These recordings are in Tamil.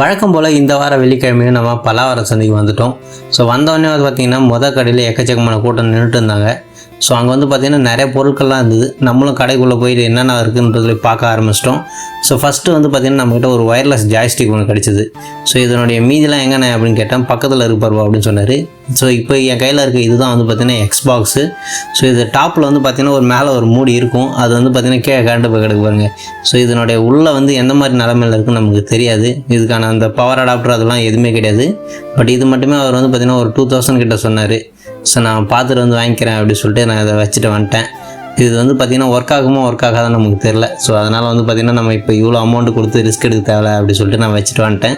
வழக்கம் போல் இந்த வார வெள்ளிக்கிழமையும் நம்ம பலாவர சந்தைக்கு வந்துட்டோம். ஸோ வந்தோடனே வந்து பார்த்திங்கன்னா மொதல் கடையில் எக்கச்சக்கமான கூட்டம் நின்றுட்டு இருந்தாங்க. ஸோ அங்கே வந்து பார்த்திங்கன்னா நிறைய பொருட்கள்லாம் இருந்தது. நம்மளும் கடைக்குள்ளே போயிட்டு என்னென்ன இருக்குன்றதுல பார்க்க ஆரம்பிச்சிட்டோம். ஸோ ஃபஸ்ட்டு வந்து பார்த்திங்கன்னா நம்மக்கிட்ட ஒரு ஒயர்லெஸ் ஜாய்ஸ்டிக் ஒன்று கிடச்சிது. ஸோ இதனுடைய மீதிலாம் எங்கண்ணே அப்படின்னு கேட்டேன். பக்கத்தில் இருப்பார்வா அப்படின்னு சொன்னார். ஸோ இப்போ என் கையில் இருக்க இதுதான் வந்து பார்த்திங்கன்னா எக்ஸ்பாக்ஸு ஸோ இது டாப்பில் வந்து பார்த்திங்கன்னா ஒரு மேலே ஒரு மூடி இருக்கும். அது வந்து பார்த்திங்கன்னா கீழே கரண்ட் போய் கிடக்கு பாருங்கள் ஸோ இதனுடைய உள்ளே வந்து எந்த மாதிரி நிலமையில இருக்குன்னு நமக்கு தெரியாது. இதுக்கான அந்த பவர் அடாப்டர் அதெல்லாம் எதுவுமே கிடையாது. பட் இது மட்டுமே அவர் வந்து பார்த்திங்கன்னா ஒரு டூ தௌசண்ட் கிட்ட சொன்னார். ஸோ நான் பார்த்துட்டு வந்து வாங்கிக்கிறேன் அப்படின்னு சொல்லிட்டு நான் இதை வச்சுட்டு வந்துட்டேன். இது வந்து பார்த்திங்கன்னா ஒர்க் ஆகுமோ ஒர்க் ஆகாதான் நமக்கு தெரில ஸோ அதனால் வந்து பார்த்திங்கன்னா நம்ம இப்போ இவ்வளோ அமௌண்ட் கொடுத்து ரிஸ்க் எடுக்க தேவை அப்படின்னு சொல்லிட்டு நான் வச்சுட்டு வந்துட்டேன்.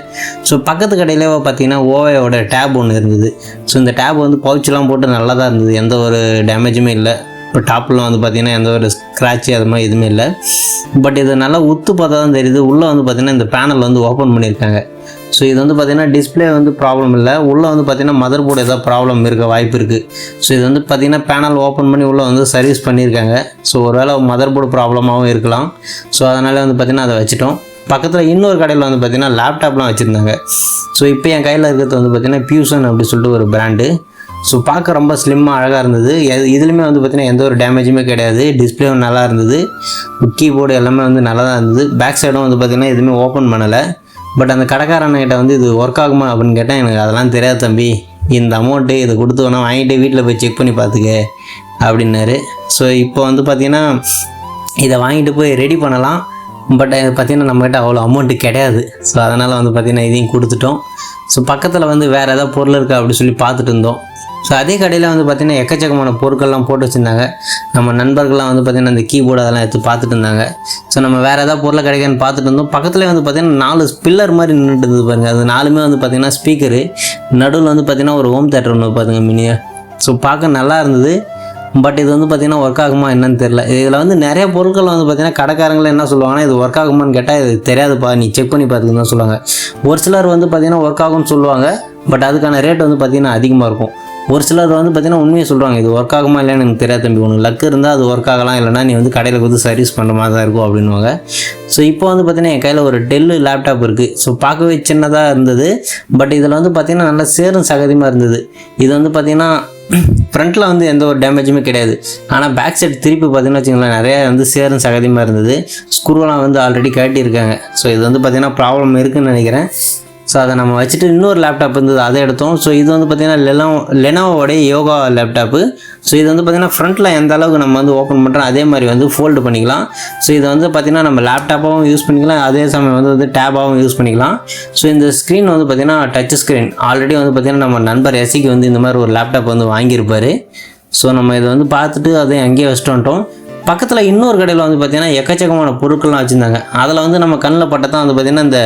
ஸோ பக்கத்து கடையிலே பார்த்திங்கன்னா ஓவையோட டேப் ஒன்று இருந்தது. ஸோ இந்த டேப் வந்து பவுச்செலாம் போட்டு நல்லா தான் இருந்தது. எந்த ஒரு டேமேஜுமே இல்லை. இப்போ டாப்பில் வந்து பார்த்திங்கன்னா எந்த ஒரு ஸ்க்ராட்சு அது மாதிரி எதுவுமே இல்லை. பட் இது நல்லா உத்து பார்த்தா தான் தெரியுது. உள்ளே வந்து பார்த்திங்கன்னா இந்த பேனல் வந்து ஓப்பன் பண்ணியிருக்காங்க. ஸோ இது வந்து பார்த்திங்கன்னா டிஸ்பிளே வந்து ப்ராப்ளம் இல்லை. உள்ளே வந்து பார்த்திங்கன்னா மதர் போர்டு ஏதாவது ப்ராப்ளம் இருக்க வாய்ப்பு இருக்குது ஸோ இது வந்து பார்த்திங்கன்னா பேனல் ஓப்பன் பண்ணி உள்ளே வந்து சர்வீஸ் பண்ணியிருக்காங்க. ஸோ ஒருவேளை மதர் போர்டு ப்ராப்ளமாகவும் இருக்கலாம். ஸோ அதனால் வந்து பார்த்திங்கன்னா அதை வச்சுட்டோம். பக்கத்தில் இன்னொரு கடையில் வந்து பார்த்திங்கன்னா லேப்டாப்லாம் வச்சுருந்தாங்க. ஸோ இப்போ என் கையில் இருக்கிறது வந்து பார்த்திங்கன்னா பியூசன் அப்படி சொல்லிட்டு ஒரு பிராண்டு ஸோ பார்க்க ரொம்ப ஸ்லிம்மாக அழகாக இருந்தது. எது- இதுலையுமே வந்து பார்த்திங்கன்னா எந்த ஒரு டேமேஜுமே கிடையாது. டிஸ்பிளேவும் நல்லா இருந்தது. கீபோர்டு எல்லாமே வந்து நல்லா தான் இருந்தது. பேக் சைடும் வந்து பார்த்திங்கன்னா எதுவுமே ஓப்பன் பண்ணலை. பட் அந்த கடைக்காரன்கிட்ட வந்து இது ஒர்க் ஆகுமா அப்படின்னு கேட்டால் எனக்கு அதெல்லாம் தெரியாது தம்பி. இந்த அமௌண்ட்டு இதை கொடுத்து வேணா வாங்கிட்டு வீட்டில் போய் செக் பண்ணி பார்த்துக்க அப்படின்னாரு. ஸோ இப்போ வந்து பார்த்திங்கன்னா இதை வாங்கிட்டு போய் ரெடி பண்ணலாம். பட் பார்த்திங்கன்னா நம்மகிட்ட அவ்வளோ அமௌண்ட்டு கிடையாது. ஸோ அதனால் வந்து பார்த்திங்கன்னா இதையும் கொடுத்துட்டோம். ஸோ பக்கத்தில் வந்து வேறு ஏதாவது பொருள் இருக்கா அப்படின்னு சொல்லி பார்த்துட்டு இருந்தோம். ஸோ அதே கடையில் வந்து பார்த்திங்கன்னா எக்கச்சக்கமான பொருட்கள்லாம் போட்டு வச்சுருந்தாங்க. நம்ம நண்பர்கள்லாம் வந்து பார்த்திங்கன்னா அந்த கீபோர்டு அதெல்லாம் எடுத்து பார்த்துட்டு இருந்தாங்க. ஸோ நம்ம வேறு ஏதாவது பொருளை கிடைக்கான்னு பார்த்துட்டு இருந்தோம். பக்கத்தில் வந்து பார்த்திங்கன்னா நாலு பில்லர் மாதிரி நின்றுட்டு இருந்தது பாருங்கள் அது நாலுமே வந்து பார்த்திங்கன்னா ஸ்பீக்கரு நடுவில் வந்து பார்த்திங்கன்னா ஒரு ஹோம் தேட்டர் ஒன்று பார்த்துங்க மினியாக ஸோ பார்க்க நல்லா இருந்தது. பட் இது வந்து பார்த்திங்கன்னா ஒர்க் ஆகுமா என்னன்னு தெரில இதில் வந்து நிறைய பொருட்கள் வந்து பார்த்திங்கன்னா கடைக்காரங்களே என்ன சொல்லுவாங்கன்னா இது ஒர்க் ஆகுமான்னு கேட்டால் இது தெரியாதுப்பா நீ செக் பண்ணி பார்த்துக்கன்னு தான் சொல்லுவாங்க. ஒரு சிலர் வந்து பார்த்திங்கன்னா ஒர்க் ஆகும்னு சொல்லுவாங்க. பட் அதுக்கான ரேட் வந்து பார்த்திங்கன்னா அதிகமாக இருக்கும். ஒரு சிலர் வந்து பார்த்திங்கன்னா உண்மையை சொல்கிறாங்க இது ஒர்க் ஆகுமா இல்லைன்னு எனக்கு தெரியாது தம்பி. உனக்கு லக் இருந்தால் அது ஒர்க் ஆகலாம் இல்லைனா நீ வந்து கடையில் கொடுத்து சர்வீஸ் பண்ணுற மாதிரி தான் இருக்கும் அப்படின்வாங்க ஸோ இப்போ வந்து பார்த்திங்கன்னா என் கையில் ஒரு டெல்லு லேப்டாப் இருக்குது ஸோ பார்க்கவே சின்னதாக இருந்தது. பட் இதில் வந்து பார்த்திங்கன்னா நல்லா சேரும் சகதியமாக இருந்தது. இது வந்து பார்த்திங்கன்னா ஃப்ரண்ட்டில் வந்து எந்த ஒரு டேமேஜுமே கிடையாது. ஆனால் பேக் சைடு திருப்பி பார்த்தீங்கன்னா வச்சுங்களேன் நிறையா வந்து சேரும் சகதியமாக இருந்தது. ஸ்க்ரூலாம் வந்து ஆல்ரெடி கட்டியிருக்காங்க ஸோ இது வந்து பார்த்திங்கன்னா ப்ராப்ளம் இருக்குன்னு நினைக்கிறேன். ஸோ அதை நம்ம வச்சுட்டு இன்னொரு லேப்டாப் இருந்தது அதை எடுத்தோம். ஸோ இது வந்து பார்த்திங்கன்னா லெனோ லெனோவோடைய யோகா லேப்டாப்பு ஸோ இது வந்து பார்த்திங்கன்னா ஃப்ரண்ட்டில் எந்த அளவுக்கு நம்ம வந்து ஓப்பன் பண்ணுறோம் அதே மாதிரி வந்து ஃபோல்டு பண்ணிக்கலாம். ஸோ இதை வந்து பார்த்திங்கன்னா நம்ம லேப்டாப்பாகவும் யூஸ் பண்ணிக்கலாம் அதே சமயம் வந்து வந்து டேப்பாகவும் யூஸ் பண்ணிக்கலாம். ஸோ இந்த ஸ்க்ரீன் வந்து பார்த்திங்கன்னா டச் ஸ்க்ரீன் ஆல்ரெடி வந்து பார்த்திங்கன்னா நம்ம நண்பர் எஸ்சிக்கு வந்து இந்த மாதிரி ஒரு லேப்டாப் வந்து வாங்கியிருப்பார். ஸோ நம்ம இதை வந்து பார்த்துட்டு அதை அங்கேயே வச்சுட்டு வந்துட்டோம் பக்கத்தில் இன்னொரு கடையில் வந்து பார்த்திங்கன்னா எக்கச்சக்கமான பொருட்கள்லாம் வச்சுருந்தாங்க. அதில் வந்து நம்ம கண்ணில் பட்டதான் வந்து பார்த்திங்கன்னா இந்த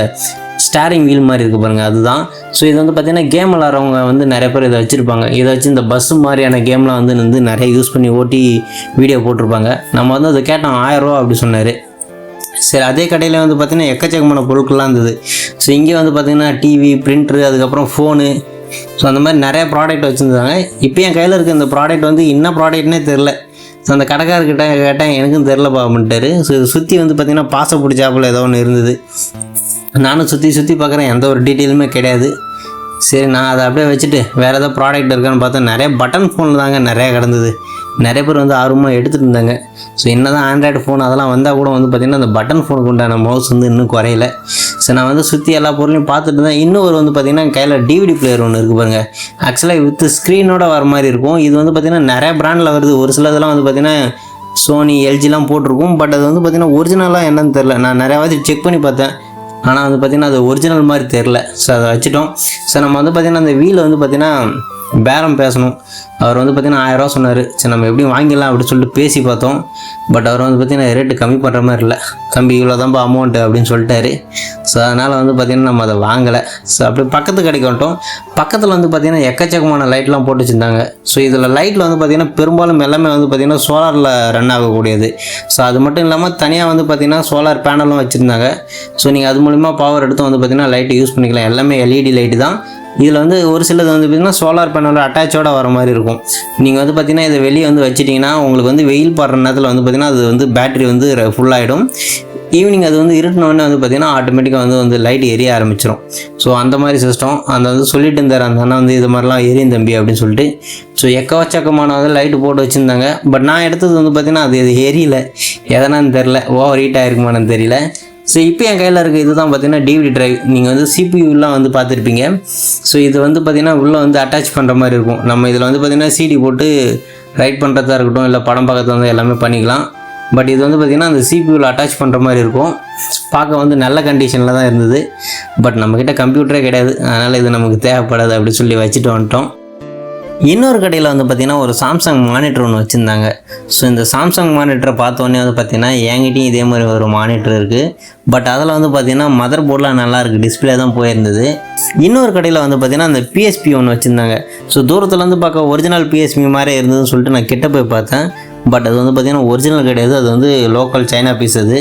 ஸ்டாரிங் வீல் மாதிரி இருக்குது பாருங்கள் அதுதான். ஸோ இது வந்து பார்த்திங்கன்னா கேம் விளாட்றவங்க வந்து நிறைய பேர் இதை வச்சுருப்பாங்க. இதை வச்சு இந்த பஸ்ஸு மாதிரியான கேம்லாம் வந்து வந்து நிறைய யூஸ் பண்ணி ஓட்டி வீடியோ போட்டிருப்பாங்க. நம்ம வந்து அதை கேட்டோம் ஆயிரரூவா அப்படி சொன்னார். சரி அதே கடையில் வந்து பார்த்திங்கன்னா எக்கச்சக்கமான பொருட்கள்லாம் இருந்தது. ஸோ இங்கே வந்து பார்த்திங்கன்னா டிவி பிரிண்ட்ரு அதுக்கப்புறம் ஃபோனு ஸோ அந்த மாதிரி நிறைய ப்ராடக்ட் வச்சுருந்தாங்க. இப்போ என் கையில் இருக்க இந்த ப்ராடக்ட் வந்து என்ன ப்ராடக்ட்னே தெரில ஸோ அந்த கடைக்காரர்கிட்ட கேட்டேன் எனக்கும் தெரிலப்பா அப்படின்ட்டாரு. ஸோ இதை சுற்றி வந்து பார்த்திங்கன்னா பாச பிடிச்சாப்பில் ஏதோ ஒன்று இருந்தது. நானும் சுற்றி சுற்றி பார்க்குறேன். எந்த ஒரு டீட்டெயிலுமே கிடையாது. சரி நான் அதை அப்படியே வச்சுட்டு வேறு ஏதாவது ப்ராடக்ட் இருக்கான்னு பார்த்தா நிறைய பட்டன் ஃபோனில் தாங்க நிறையா கிடந்தது. நிறைய பேர் வந்து ஆர்வமாக எடுத்துகிட்டு இருந்தாங்க. ஸோ என்ன தான் ஆண்ட்ராய்டு ஃபோன் அதெல்லாம் வந்தால் கூட வந்து பார்த்திங்கன்னா அந்த பட்டன் ஃபோனுக்கு உண்டான மவுஸ் வந்து இன்னும் குறையல. ஸோ நான் வந்து சுற்றி எல்லா பொருளையும் பார்த்துட்டு இருந்தேன். இன்னும் ஒரு வந்து பார்த்திங்கன்னா கையில் டிவிடி பிளேயர் ஒன்று இருக்குது பாருங்க. ஆக்சுவலாக வித் ஸ்க்ரீனோட வர மாதிரி இருக்கும். இது வந்து பார்த்திங்கன்னா நிறைய ப்ராண்டில் வருது. ஒரு சிலதெல்லாம் வந்து பார்த்திங்கன்னா சோனி எல்ஜிலாம் போட்டிருக்கும். பட் அது வந்து பார்த்திங்கன்னா ஒரிஜினலாக என்னன்னு தெரில நான் நிறையாவது செக் பண்ணி பார்த்தேன். ஆனால் வந்து பார்த்திங்கன்னா அது ஒரிஜினல் மாதிரி தெரில ஸோ அதை வச்சுட்டோம். ஸோ நம்ம வந்து பார்த்திங்கன்னா அந்த வீல் வந்து பார்த்திங்கன்னா பேரம் பேசணும். அவர் வந்து பார்த்திங்கன்னா ஆயிரரூவா சொன்னார். சரி நம்ம எப்படியும் வாங்கிடலாம் அப்படின்னு சொல்லிட்டு பேசி பார்த்தோம். பட் அவர் வந்து பார்த்திங்கன்னா ரேட்டு கம்மி பண்ணுற மாதிரி இல்லை. தம்பி இவ்வளோ தான்ப்பா அமௌண்ட்டு அப்படின்னு சொல்லிட்டாரு. ஸோ அதனால் வந்து பார்த்திங்கன்னா நம்ம அதை வாங்கலை. ஸோ அப்படி பக்கத்து கடைக்கு வந்துட்டோம். பக்கத்தில் வந்து பார்த்திங்கன்னா எக்கச்சக்கமான லைட்லாம் போட்டு வச்சுருந்தாங்க. ஸோ இதில் லைட்டில் வந்து பார்த்திங்கன்னா பெரும்பாலும் எல்லாமே வந்து பார்த்திங்கன்னா சோலாரில் ரன் ஆகக்கூடியது. ஸோ அது மட்டும் இல்லாமல் தனியாக வந்து பார்த்திங்கன்னா சோலார் பேனலும் வச்சுருந்தாங்க. ஸோ நீங்கள் அது மூலிமா பவர் எடுத்து வந்து பார்த்திங்கன்னா லைட்டு யூஸ் பண்ணிக்கலாம். எல்லாமே எல்இடி லைட்டு தான். இதில் வந்து ஒரு சிலது வந்து பார்த்திங்கன்னா சோலார் பேனல் அட்டாச்சோட வர மாதிரி இருக்கும். நீங்கள் வந்து பார்த்திங்கன்னா இதை வெளியே வந்து வச்சிட்டிங்கன்னா உங்களுக்கு வந்து வெயில் படுற நேரத்தில் வந்து பார்த்திங்கன்னா அது வந்து பேட்டரி வந்து ஃபுல்லாகிடும் ஈவினிங் அது வந்து இருட்டினோடனே வந்து பார்த்திங்கன்னா ஆட்டோமேட்டிக்காக வந்து வந்து லைட் எரிய ஆரம்பிச்சிடும் ஸோ அந்த மாதிரி சிஸ்டம் அந்த வந்து சொல்லிட்டு இருந்தார் அந்த அண்ணா வந்து இது மாதிரிலாம் எரியும் தம்பி அப்படின்னு சொல்லிட்டு. ஸோ எக்கச்சக்கமான வந்து லைட்டு போட்டு வச்சுருந்தாங்க. பட் நான் எடுத்தது வந்து பார்த்திங்கன்னா அது எரியல. எதனான்னு தெரில ஓவர் ஹீட் ஆகிருக்குமானு தெரியல. ஸோ இப்போ என் கையில் இருக்க இதுதான் பார்த்தீங்கன்னா டிவிடி டிரைவ் நீங்கள் வந்து சிபியூலாம் வந்து பார்த்துருப்பீங்க. ஸோ இது வந்து பார்த்திங்கன்னா உள்ளே வந்து அட்டாச் பண்ணுற மாதிரி இருக்கும். நம்ம இதில் வந்து பார்த்திங்கன்னா சிடி போட்டு ரைட் பண்ணுறதா இருக்கட்டும் இல்லை படம் பார்க்கறது வந்து எல்லாமே பண்ணிக்கலாம். பட் இது வந்து பார்த்திங்கன்னா அந்த சிபியூவில் அட்டாச் பண்ணுற மாதிரி இருக்கும். பார்க்க வந்து நல்ல கண்டிஷனில் தான் இருந்தது. பட் நம்மக்கிட்ட கம்ப்யூட்டரே கிடையாது. அதனால் இது நமக்கு தேவைப்படாது அப்படி சொல்லி வச்சுட்டு வந்துட்டோம். இன்னொரு கடையில் வந்து பார்த்திங்கன்னா ஒரு சாம்சங் மானிட்டர் ஒன்று வச்சுருந்தாங்க. ஸோ இந்த சாம்சங் மானிட்டரை பார்த்தோன்னே வந்து பார்த்திங்கன்னா என்கிட்டையும் இதே மாதிரி ஒரு மானிட்டர் இருக்குது பட் அதில் வந்து பார்த்திங்கன்னா மதர் போர்டெலாம் நல்லாயிருக்கு டிஸ்பிளே தான் போயிருந்தது. இன்னொரு கடையில் வந்து பார்த்திங்கன்னா அந்த பிஎஸ்பி ஒன்று வச்சுருந்தாங்க. ஸோ தூரத்தில் வந்து பார்க்க ஒரிஜினல் பிஎஸ்பி மாதிரி இருந்ததுன்னு சொல்லிட்டு நான் கிட்ட போய் பார்த்தேன். பட் அது வந்து பார்த்திங்கன்னா ஒரிஜினல் கிடையாது. அது வந்து லோக்கல் சைனா பீஸ் அது.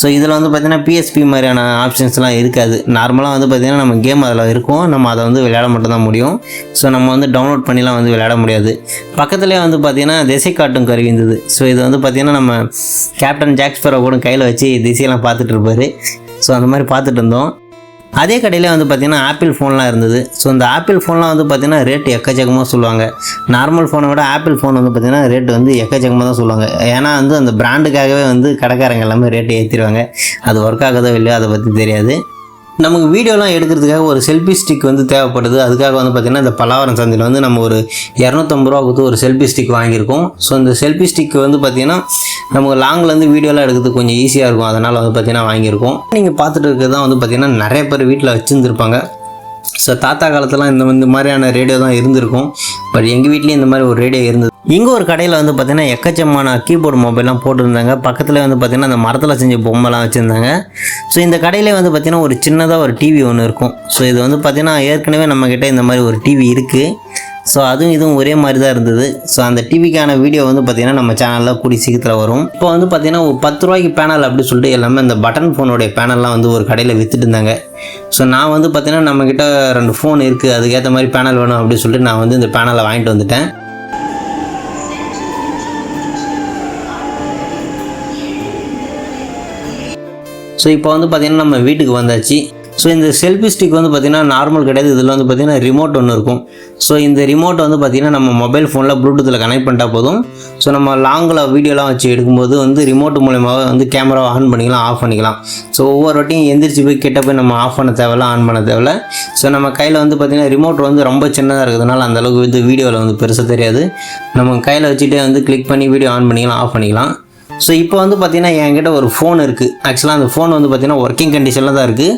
ஸோ இதில் வந்து பார்த்திங்கன்னா பிஎஸ்பி மாதிரியான ஆப்ஷன்ஸ்லாம் இருக்காது. நார்மலாக வந்து பார்த்திங்கன்னா நம்ம கேம் அதில் இருக்கும். நம்ம அதை வந்து விளையாட மட்டும்தான் முடியும். ஸோ நம்ம வந்து டவுன்லோட் பண்ணிலாம் வந்து விளையாட முடியாது. பக்கத்துலேயே வந்து பார்த்திங்கன்னா திசை காட்டும் கருவி இருந்தது. ஸோ இது வந்து பார்த்திங்கன்னா நம்ம கேப்டன் ஜாக்ஸ்பரோ கூட கையில் வச்சு திசையெல்லாம் பார்த்துட்டு இருப்பார். ஸோ அந்த மாதிரி பார்த்துட்டு இருந்தோம். அதே கடையில் வந்து பார்த்திங்கன்னா ஆப்பிள் ஃபோன்லாம் இருந்தது. ஸோ இந்த ஆப்பிள் ஃபோன்லாம் வந்து பார்த்திங்கன்னா ரேட் எக்கச்சக்கமாக சொல்லுவாங்க. நார்மல் ஃபோனை விட ஆப்பிள் ஃபோன் வந்து பார்த்திங்கன்னா ரேட் வந்து எக்கச்சக்கமாக தான் சொல்லுவாங்க. ஏன்னா வந்து அந்த பிராண்டுக்காகவே வந்து கடைக்காரங்க எல்லாமே ரேட்டு ஏற்றிடுவாங்க அது ஒர்க் ஆகுதோ இல்லையோ அதை பற்றி தெரியாது. நமக்கு வீடியோலாம் எடுக்கிறதுக்காக ஒரு செல்ஃபி ஸ்டிக் வந்து தேவைப்படுது. அதுக்காக வந்து பார்த்திங்கன்னா இந்த பலாவரம் சந்தையில் வந்து நம்ம ஒரு இரநூத்தம்பது ரூபா கொடுத்து ஒரு செல்ஃபி ஸ்டிக் வாங்கியிருக்கோம். ஸோ இந்த செல்ஃபி ஸ்டிக் வந்து பார்த்திங்கன்னா நமக்கு லாங்லேருந்து வீடியோலாம் எடுக்கிறதுக்கு கொஞ்சம் ஈஸியாக இருக்கும். அதனால் வந்து பார்த்திங்கன்னா வாங்கியிருக்கோம். நீங்கள் பார்த்துட்டு இருக்கிறது தான் வந்து பார்த்திங்கன்னா நிறைய பேர் வீட்டில் வச்சுருந்துருப்பாங்க. ஸோ தாத்தா காலத்தெல்லாம் இந்த இந்த மாதிரியான ரேடியோ தான் இருந்திருக்கும். பட் எங்கள் வீட்லேயும் இந்த மாதிரி ஒரு ரேடியோ இருந்தது. இங்கே ஒரு கடையில் வந்து பார்த்திங்கன்னா எக்கச்சமான கீபோர்டு மொபைல்லாம் போட்டிருந்தாங்க. பக்கத்தில் வந்து பார்த்திங்கன்னா அந்த மரத்தில் செஞ்ச பொம்மைலாம் வச்சுருந்தாங்க. ஸோ இந்த கடையிலே வந்து பார்த்திங்கன்னா ஒரு சின்னதாக ஒரு டிவி ஒன்று இருக்கும். ஸோ இது வந்து பார்த்திங்கன்னா ஏற்கனவே நம்மக்கிட்ட இந்த மாதிரி ஒரு டிவி இருக்குது ஸோ அதுவும் இதுவும் ஒரே மாதிரி தான் இருந்தது. ஸோ அந்த டிவிக்கான வீடியோ வந்து பார்த்திங்கன்னா நம்ம சேனலில் கூடி சீக்கிரத்தில் வரும். இப்போ வந்து பார்த்திங்கன்னா ஒரு பத்து ரூபாய்க்கு பேனல் அப்படின்னு சொல்லிட்டு எல்லாமே அந்த பட்டன் ஃபோனுடைய பேனல்லாம் வந்து ஒரு கடையில் விற்றுட்டு இருந்தாங்க. ஸோ நான் வந்து பார்த்திங்கன்னா நம்மக்கிட்ட ரெண்டு ஃபோன் இருக்குது அதுக்கேற்ற மாதிரி பேனல் வேணும் அப்படின்னு சொல்லிட்டு நான் வந்து இந்த பேனலை வாங்கிட்டு வந்துட்டேன். ஸோ இப்போ வந்து பார்த்திங்கன்னா நம்ம வீட்டுக்கு வந்தாச்சு. ஸோ இந்த செல்ஃபி ஸ்டிக் வந்து பார்த்திங்கன்னா நார்மல் கிடையாது. இதில் வந்து பார்த்திங்கன்னா ரிமோட் ஒன்று இருக்கும். ஸோ இந்த ரிமோட் வந்து பார்த்திங்கன்னா நம்ம மொபைல் ஃபோனில் ப்ளூடூத்தில் கனெக்ட் பண்ணிட்டா போதும். ஸோ நம்ம லாங்கில் வீடியோலாம் வச்சு எடுக்கும்போது வந்து ரிமோட் மூலயமாக வந்து கேமராவை ஆன் பண்ணிக்கலாம் ஆஃப் பண்ணிக்கலாம். ஸோ ஒவ்வொரு வாட்டியும் எந்திரிச்சு போய் கிட்ட போய் நம்ம ஆஃப் பண்ண தேவையில்ல ஆன் பண்ண தேவையில்ல. ஸோ நம்ம கையில் வந்து பார்த்திங்கன்னா ரிமோட் வந்து ரொம்ப சின்னதாக இருக்கிறதுனால அந்த அளவுக்கு வந்து வீடியோவில் வந்து பெருசாக தெரியாது. நம்ம கையில் வச்சுட்டே வந்து கிளிக் பண்ணி வீடியோ ஆன் பண்ணிக்கலாம் ஆஃப் பண்ணிக்கலாம். ஸோ இப்போ வந்து பார்த்திங்கன்னா என்கிட்ட ஒரு ஃபோன் இருக்குது ஆக்சுவலாக அந்த ஃபோன் வந்து பார்த்திங்கன்னா ஒர்க்கிங் கண்டிஷனில் தான் இருக்குது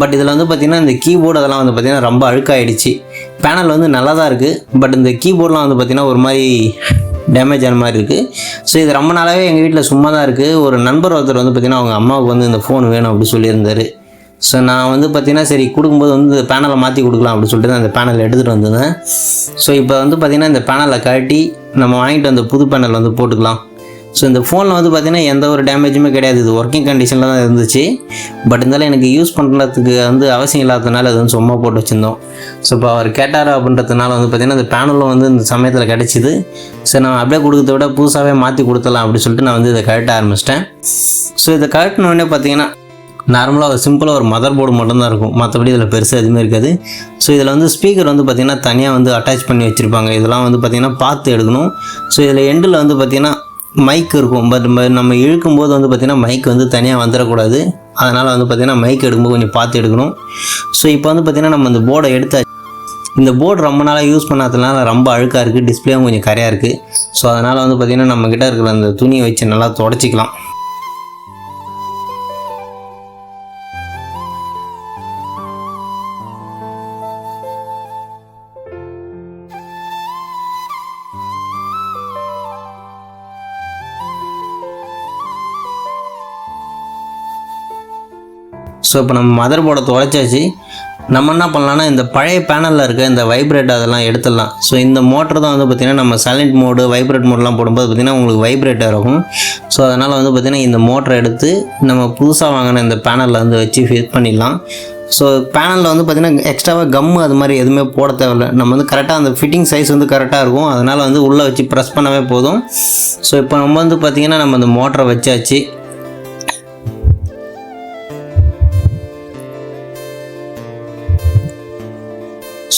பட் இதில் வந்து பார்த்திங்கன்னா இந்த கீபோர்டு அதெல்லாம் வந்து பார்த்திங்கன்னா ரொம்ப அழுக்காயிடுச்சு. பேனல் வந்து நல்லா தான் இருக்குது பட் இந்த கீபோர்ட்லாம் வந்து பார்த்திங்கன்னா ஒரு மாதிரி டேமேஜ் ஆன மாதிரி இருக்குது ஸோ இது ரொம்ப நாளாகவே எங்கள் வீட்டில் சும்மா தான் இருக்குது ஒரு நண்பர் ஒருத்தர் வந்து பார்த்திங்கன்னா அவங்க அம்மாவுக்கு வந்து இந்த ஃபோன் வேணும் அப்படி சொல்லியிருந்தார். ஸோ நான் வந்து பார்த்திங்கன்னா சரி கொடுக்கும்போது வந்து இந்த பேனலை மாற்றி கொடுக்கலாம் அப்படின்னு சொல்லிட்டு தான் அந்த பேனல் எடுத்துகிட்டு வந்திருந்தேன். ஸோ இப்போ வந்து பார்த்திங்கன்னா இந்த பேனலை கழட்டி நம்ம வாங்கிட்டு வந்த புது பேனல் வந்து போட்டுக்கலாம். ஸோ இந்த ஃபோனில் வந்து பார்த்திங்கன்னா எந்த ஒரு டேமேஜுமே கிடையாது. இது ஒர்க்கிங் கண்டிஷனில் தான் இருந்துச்சு. பட் இருந்தாலும் எனக்கு யூஸ் பண்ணுறதுக்கு வந்து அவசியம் இல்லாததுனால அது வந்து சும்மா போட்டு வச்சுருந்தோம். ஸோ இப்போ அவர் கேட்டார் அப்படின்றதுனால வந்து பார்த்திங்கன்னா அந்த பேனலும் வந்து இந்த சமயத்தில் கிடச்சிது. சரி நான் அப்படியே கொடுக்கறத விட புதுசாகவே மாற்றி கொடுத்துடலாம் அப்படின்னு சொல்லிட்டு நான் வந்து இதை கழட்ட ஆரம்பிச்சிட்டேன். ஸோ இதை கழட்டினோடனே பார்த்தீங்கன்னா நார்மலாக ஒரு சிம்பிளாக ஒரு மதர் போர்டு மட்டும்தான் இருக்கும். மற்றபடி இதில் பெருசாக எதுவுமே இருக்காது. ஸோ இதில் வந்து ஸ்பீக்கர் வந்து பார்த்திங்கன்னா தனியாக வந்து அட்டாச் பண்ணி வச்சுருப்பாங்க. இதெல்லாம் வந்து பார்த்திங்கன்னா பார்த்து எடுக்கணும். ஸோ இதில் எண்டில் வந்து பார்த்திங்கன்னா மைக் இருக்கும். பட் நம்ம இழுக்கும்போது வந்து பார்த்திங்கன்னா மைக் வந்து தனியாக வந்துடக்கூடாது அதனால் வந்து பார்த்திங்கன்னா மைக் எடுக்கும்போது கொஞ்சம் பார்த்து எடுக்கணும். ஸோ இப்போ வந்து பார்த்திங்கன்னா நம்ம இந்த போர்டை எடுத்தாச்சு இந்த போர்டு ரொம்ப நாளாக யூஸ் பண்ணாததுனால ரொம்ப அழுக்காக இருக்குது டிஸ்பிளேவும் கொஞ்சம் கரையாக இருக்குது ஸோ அதனால் வந்து பார்த்திங்கன்னா நம்மக்கிட்ட இருக்கிற அந்த துணியை வச்சு நல்லா தொடச்சிக்கலாம். ஸோ இப்போ நம்ம மதர் போர்டை தொலைச்சாச்சு. நம்ம என்ன பண்ணலான்னா இந்த பழைய பேனலில் இருக்க இந்த வைப்ரேட் அதெல்லாம் எடுத்துடலாம். ஸோ இந்த மோட்டர் தான் வந்து பார்த்திங்கன்னா நம்ம சைலண்ட் மோடு வைப்ரேட் மோட்லாம் போடும்போது பார்த்திங்கன்னா உங்களுக்கு வைப்ரேட் இருக்கும். ஸோ அதனால் வந்து பார்த்திங்கன்னா இந்த மோட்டரை எடுத்து நம்ம புதுசாக வாங்கின இந்த பேனலில் வந்து வச்சு ஃபிட் பண்ணிடலாம். ஸோ பேனலில் வந்து பார்த்திங்கன்னா எக்ஸ்ட்ராவாக கம்மு அது மாதிரி எதுவுமே போட தேவையில்ல. நம்ம வந்து கரெக்டாக அந்த ஃபிட்டிங் சைஸ் வந்து கரெக்டாக இருக்கும். அதனால் வந்து உள்ளே வச்சு ப்ரெஸ் பண்ணவே போதும். ஸோ இப்போ நம்ம வந்து பார்த்திங்கன்னா நம்ம அந்த மோட்டரை வச்சாச்சு.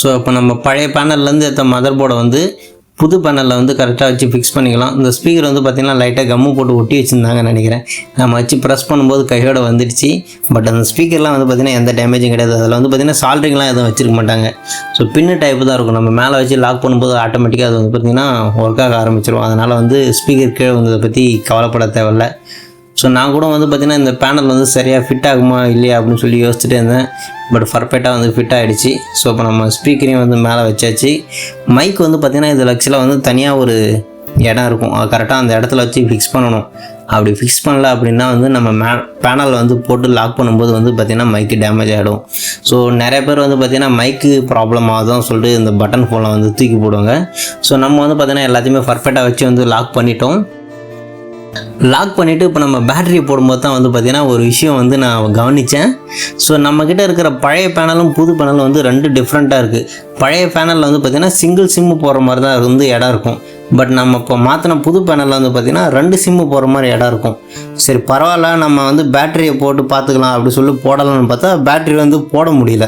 ஸோ இப்போ நம்ம பழைய பேனல்லேருந்து ஏற்ற மதர் போர்டை வந்து புது பேனலில் வந்து கரெக்டாக வச்சு ஃபிக்ஸ் பண்ணிக்கலாம். இந்த ஸ்பீக்கர் வந்து பார்த்திங்கன்னா லைட்டாக கம்மு போட்டு ஒட்டி வச்சுருந்தாங்கன்னு நினைக்கிறேன். நம்ம வச்சு ப்ரெஸ் பண்ணும்போது கையோட வந்துடுச்சு. பட் அந்த ஸ்பீக்கர்லாம் வந்து பார்த்திங்கன்னா எந்த டேமேஜும் கிடையாது. அதில் வந்து பார்த்திங்கன்னா சால்ட்ரிங்லாம் எதுவும் வச்சிருக்க மாட்டாங்க. ஸோ பின்னு டைப்பு தான் இருக்கும். நம்ம மேலே வச்சு லாக் பண்ணும்போது ஆட்டோமேட்டிக்காக அது வந்து பார்த்திங்கன்னா ஒர்க் ஆக ஆரம்பிச்சிடும் அதனால் வந்து ஸ்பீக்கர் கீழே வந்ததை பற்றி கவலைப்பட தேவையில்ல. ஸோ நான் கூட வந்து பார்த்திங்கன்னா இந்த பேனல் வந்து சரியாக ஃபிட் ஆகுமா இல்லையா அப்படின்னு சொல்லி யோசிச்சுட்டே இருந்தேன். பட் பர்ஃபெக்டாக வந்து ஃபிட் ஆகிடுச்சு ஸோ இப்போ நம்ம ஸ்பீக்கரையும் வந்து மேலே வச்சாச்சு. மைக் வந்து பார்த்திங்கன்னா இது லக்ஸில் வந்து தனியாக ஒரு இடம் இருக்கும். அது கரெக்டாக அந்த இடத்துல வச்சு ஃபிக்ஸ் பண்ணணும். அப்படி ஃபிக்ஸ் பண்ணல அப்படின்னா வந்து நம்ம மே பேனல் வந்து போட்டு லாக் பண்ணும்போது வந்து பார்த்திங்கன்னா மைக்கு டேமேஜ் ஆகிடும் ஸோ நிறைய பேர் வந்து பார்த்திங்கன்னா மைக்கு ப்ராப்ளம் ஆகுதுன்னு சொல்லிட்டு இந்த பட்டன் ஃபோனை வந்து தூக்கி போடுவாங்க. ஸோ நம்ம வந்து பார்த்திங்கன்னா எல்லாத்தையுமே பர்ஃபெக்டாக வச்சு வந்து லாக் பண்ணிட்டோம். லாக் பண்ணிவிட்டு இப்போ நம்ம பேட்டரி போடும்போது தான் வந்து பார்த்திங்கன்னா ஒரு விஷயம் வந்து நான் கவனித்தேன் ஸோ நம்மக்கிட்ட இருக்கிற பழைய பேனலும் புது பேனலும் வந்து ரெண்டு டிஃப்ரெண்ட்டாக இருக்குது பழைய பேனலில் வந்து பார்த்திங்கன்னா சிங்கிள் சிம்மு போகிற மாதிரி தான் வந்து இடம் இருக்கும். பட் நம்ம இப்போ மாற்றின புது பேனலில் வந்து பார்த்திங்கன்னா ரெண்டு சிம்மு போகிற மாதிரி இடம் இருக்கும். சரி பரவாயில்ல நம்ம வந்து பேட்டரியை போட்டு பார்த்துக்கலாம் அப்படி சொல்லி போடலாம்னு பார்த்தா பேட்டரி வந்து போட முடியல.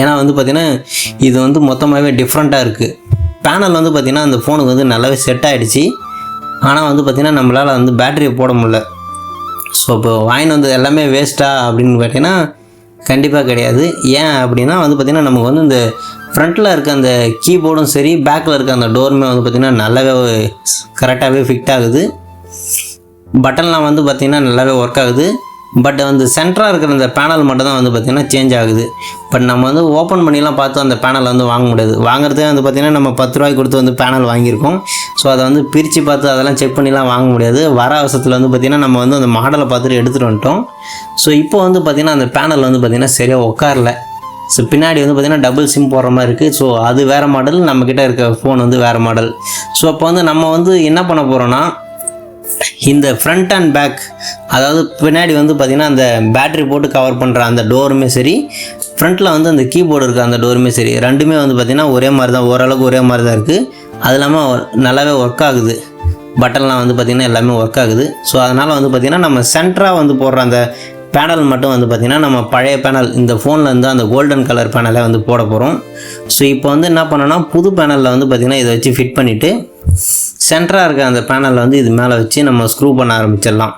ஏன்னா வந்து பார்த்திங்கன்னா இது வந்து மொத்தமாகவே டிஃப்ரெண்ட்டாக இருக்குது பேனல் வந்து பார்த்திங்கன்னா அந்த ஃபோனுக்கு வந்து நல்லாவே செட் ஆகிடுச்சு ஆனால் வந்து பார்த்திங்கன்னா நம்மளால் வந்து பேட்டரியை போட முடில ஸோ இப்போ வாங்கிட்டு வந்து எல்லாமே வேஸ்ட்டா அப்படின்னு கேட்டிங்கன்னா கண்டிப்பாக கிடையாது. ஏன் அப்படின்னா வந்து பார்த்திங்கன்னா நமக்கு வந்து இந்த ஃப்ரண்ட்டில் இருக்க அந்த கீபோர்டும் சரி பேக்கில் இருக்க அந்த டோருமே வந்து பார்த்திங்கன்னா நல்லாவே கரெக்டாகவே ஃபிட் ஆகுது. பட்டன்லாம் வந்து பார்த்திங்கன்னா நல்லாவே ஒர்க் ஆகுது. பட் வந்து சென்டராக இருக்கிற அந்த பேனல் மட்டும் தான் வந்து பார்த்திங்கன்னா சேஞ்ச் ஆகுது. பட் நம்ம வந்து ஓப்பன் பண்ணிலாம் பார்த்து அந்த பேனல் வந்து வாங்க முடியாது. வாங்குறதே வந்து பார்த்திங்கன்னா நம்ம பத்து ரூபாய்க்கு கொடுத்து வந்து பேனல் வாங்கியிருக்கோம். ஸோ அதை வந்து பிரித்து பார்த்து அதெல்லாம் செக் பண்ணிலாம் வாங்க முடியாது. வர அவசரத்தில் வந்து பார்த்திங்கன்னா நம்ம வந்து அந்த மாடலை பார்த்துட்டு எடுத்துகிட்டு வந்துட்டோம். ஸோ இப்போ வந்து பார்த்திங்கன்னா அந்த பேனல் வந்து பார்த்திங்கன்னா சரியாக உட்காரல. ஸோ பின்னாடி வந்து பார்த்திங்கன்னா டபுள் சிம் போடுற மாதிரி இருக்குது ஸோ அது வேறு மாடல் நம்மக்கிட்ட இருக்க ஃபோன் வந்து வேறு மாடல் ஸோ அப்போ வந்து நம்ம வந்து என்ன பண்ண போகிறோன்னா இந்த ஃப்ரண்ட் அண்ட் பேக் அதாவது பின்னாடி வந்து பார்த்திங்கன்னா அந்த பேட்ரி போட்டு கவர் பண்ணுற அந்த டோருமே சரி ஃப்ரண்ட்டில் வந்து அந்த கீபோர்டு இருக்குது அந்த டோருமே சரி ரெண்டுமே வந்து பார்த்திங்கன்னா ஒரே மாதிரி தான் ஓரளவுக்கு ஒரே மாதிரி தான் இருக்குது அது இல்லாமல் நல்லாவே ஒர்க் ஆகுது. பட்டன்லாம் வந்து பார்த்திங்கன்னா எல்லாமே ஒர்க் ஆகுது. ஸோ அதனால் வந்து பார்த்திங்கன்னா நம்ம சென்டராக வந்து போடுற அந்த பேனல் மட்டும் வந்து பார்த்திங்கன்னா நம்ம பழைய பேனல் இந்த ஃபோனில் இருந்து அந்த கோல்டன் கலர் பேனலை வந்து போட போகிறோம் ஸோ இப்போ வந்து என்ன பண்ணோன்னா புது பேனலில் வந்து பார்த்திங்கன்னா இதை வச்சு ஃபிட் பண்ணிவிட்டு சென்டராக இருக்க அந்த பேனலை வந்து இது மேலே வச்சு நம்ம ஸ்க்ரூ பண்ண ஆரம்பிச்சிடலாம்.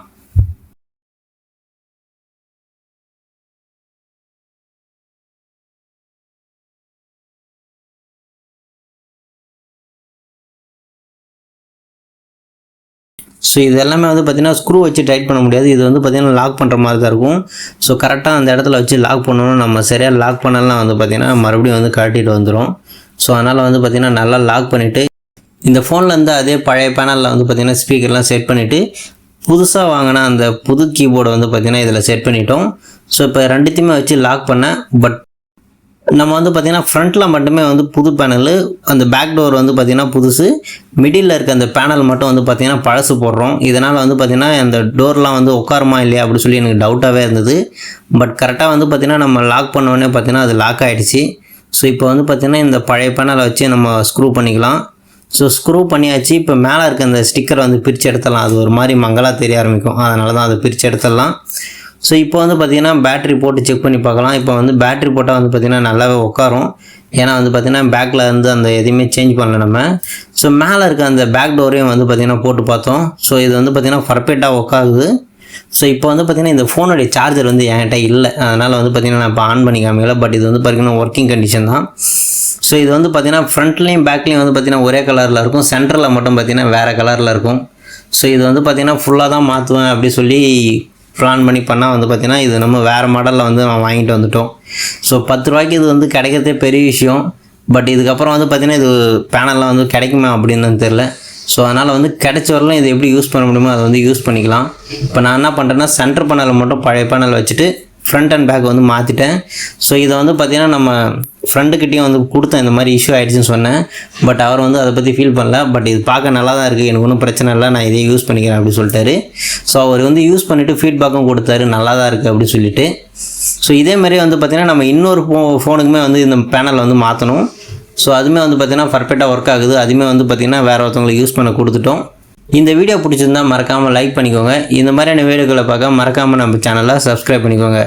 ஸோ இது எல்லாமே வந்து பார்த்திங்கன்னா ஸ்க்ரூ வச்சு டைட் பண்ண முடியாது. இது வந்து பார்த்திங்கன்னா லாக் பண்ணுற மாதிரி தான் இருக்கும் ஸோ கரெக்டாக அந்த இடத்துல வச்சு லாக் பண்ணணும் நம்ம சரியாக லாக் பண்ணலாம் வந்து பார்த்திங்கன்னா மறுபடியும் வந்து கழட்டிட்டு வந்துடும் ஸோ அதனால் வந்து பார்த்திங்கன்னா நல்லா லாக் பண்ணிவிட்டு இந்த ஃபோனில் இருந்து அதே பழைய பேனலில் வந்து பார்த்திங்கன்னா ஸ்பீக்கர்லாம் செட் பண்ணிவிட்டு புதுசாக வாங்கின அந்த புது கீபோர்டை வந்து பார்த்திங்கன்னா இதில் செட் பண்ணிட்டோம். ஸோ இப்போ ரெண்டுத்தையுமே வச்சு லாக் பண்ணேன் பட் நம்ம வந்து பார்த்திங்கன்னா ஃப்ரண்ட்டில் மட்டுமே வந்து புது பேனலு அந்த பேக் டோர் வந்து பார்த்திங்கன்னா புதுசு. மிடில் இருக்க அந்த பேனல் மட்டும் வந்து பார்த்திங்கன்னா பழசு போடுறோம். இதனால் வந்து பார்த்திங்கன்னா அந்த டோர்லாம் வந்து உட்காருமா இல்லையா அப்படின்னு சொல்லி எனக்கு டவுட்டாகவே இருந்தது. பட் கரெக்டாக வந்து பார்த்திங்கன்னா நம்ம லாக் பண்ணோடனே பார்த்திங்கன்னா அது லாக் ஆகிடுச்சு ஸோ இப்போ வந்து பார்த்திங்கன்னா இந்த பழைய பேனலை வச்சு நம்ம ஸ்க்ரூ பண்ணிக்கலாம். ஸோ ஸ்க்ரூ பண்ணியாச்சு. இப்போ மேலே இருக்க அந்த ஸ்டிக்கரை வந்து பிரித்து எடுத்துடலாம். அது ஒரு மாதிரி மங்கலாக தெரிய ஆரம்பிக்கும். அதனால தான் அதை பிரித்து எடுத்துடலாம். ஸோ இப்போ வந்து பார்த்திங்கன்னா பேட்ரி போட்டு செக் பண்ணி பார்க்கலாம். இப்போ வந்து பேட்ரி போட்டால் வந்து பார்த்திங்கன்னா நல்லாவே உட்காரும். ஏன்னா வந்து பார்த்திங்கன்னா பேக்கில் இருந்து அந்த எதையுமே சேஞ்ச் பண்ணல நம்ம. ஸோ மேலே இருக்க அந்த பேக் டோரையும் வந்து பார்த்திங்கன்னா போட்டு பார்த்தோம். ஸோ இது வந்து பார்த்திங்கன்னா பர்ஃபெக்டாக உட்காருது. ஸோ இப்போ வந்து பார்த்திங்கன்னா இந்த ஃபோனுடைய சார்ஜர் வந்து என்கிட்ட இல்லை. அதனால் வந்து பார்த்திங்கன்னா நான் இப்போ ஆன் பண்ணி காமிக்கல பட் இது வந்து பார்த்திங்கன்னா ஒர்க்கிங் கண்டிஷன் தான். ஸோ இது வந்து பார்த்திங்கன்னா ஃப்ரண்ட்லேயும் பேக்லேயும் வந்து பார்த்திங்கன்னா ஒரே கலரில் இருக்கும். சென்டரில் மட்டும் பார்த்திங்கன்னா வேறு கலரில் இருக்கும். ஸோ இது வந்து பார்த்திங்கன்னா ஃபுல்லாக தான் மாற்றுவேன் அப்படி சொல்லி பிளான் பண்ணி பண்ணால் வந்து பார்த்திங்கன்னா இது நம்ம வேறு மாடலில் வந்து நான் வாங்கிட்டு வந்துட்டோம். ஸோ பத்து ரூபாய்க்கு இது வந்து கிடைக்கிறதே பெரிய விஷயம். பட் இதுக்கப்புறம் வந்து பார்த்திங்கன்னா இது பேனல்லாம் வந்து கிடைக்குமா அப்படின்னு தெரில ஸோ அதனால் வந்து கிடைச்ச வரலாம் இதை எப்படி யூஸ் பண்ண முடியுமோ அதை வந்து யூஸ் பண்ணிக்கலாம். இப்போ நான் என்ன பண்ணுறேன்னா சென்டர் பேனலை மட்டும் பழைய பேனல் வச்சுட்டு ஃப்ரண்ட் அண்ட் பேக் வந்து மாற்றிட்டேன் ஸோ இதை வந்து பார்த்திங்கன்னா நம்ம ஃப்ரெண்டுக்கிட்டேயும் வந்து கொடுத்தேன். இந்த மாதிரி இஷ்யூ ஆகிடுச்சின்னு சொன்னேன். பட் அவர் வந்து அதை பற்றி ஃபீல் பண்ணல. பட் இது பார்க்க நல்லா தான் இருக்குது எனக்கு ஒன்றும் பிரச்சனை இல்லை. நான் இதையே யூஸ் பண்ணிக்கிறேன் அப்படின்னு சொல்லிட்டாரு. ஸோ அவர் வந்து யூஸ் பண்ணிவிட்டு ஃபீட்பேக்கும் கொடுத்தாரு. நல்லா தான் இருக்குது அப்படின்னு சொல்லிட்டு. ஸோ இதே மாதிரி வந்து பார்த்திங்கன்னா நம்ம இன்னொரு ஃபோ ஃபோனுக்குமே வந்து இந்த பேனலில் வந்து மாற்றணும் ஸோ அதுவுமே வந்து பார்த்திங்கன்னா பர்ஃபெக்டாக ஒர்க் ஆகுது. அதுவுமே வந்து பார்த்திங்கன்னா வேறு ஒருத்தவங்களுக்கு யூஸ் பண்ண கொடுத்துட்டோம். இந்த வீடியோ பிடிச்சிருந்தா மறக்காமல் லைக் பண்ணிக்கோங்க. இந்த மாதிரியான வீடியோக்களை பார்க்க மறக்காமல் நம்ம சேனலை சப்ஸ்கிரைப் பண்ணிக்கோங்க.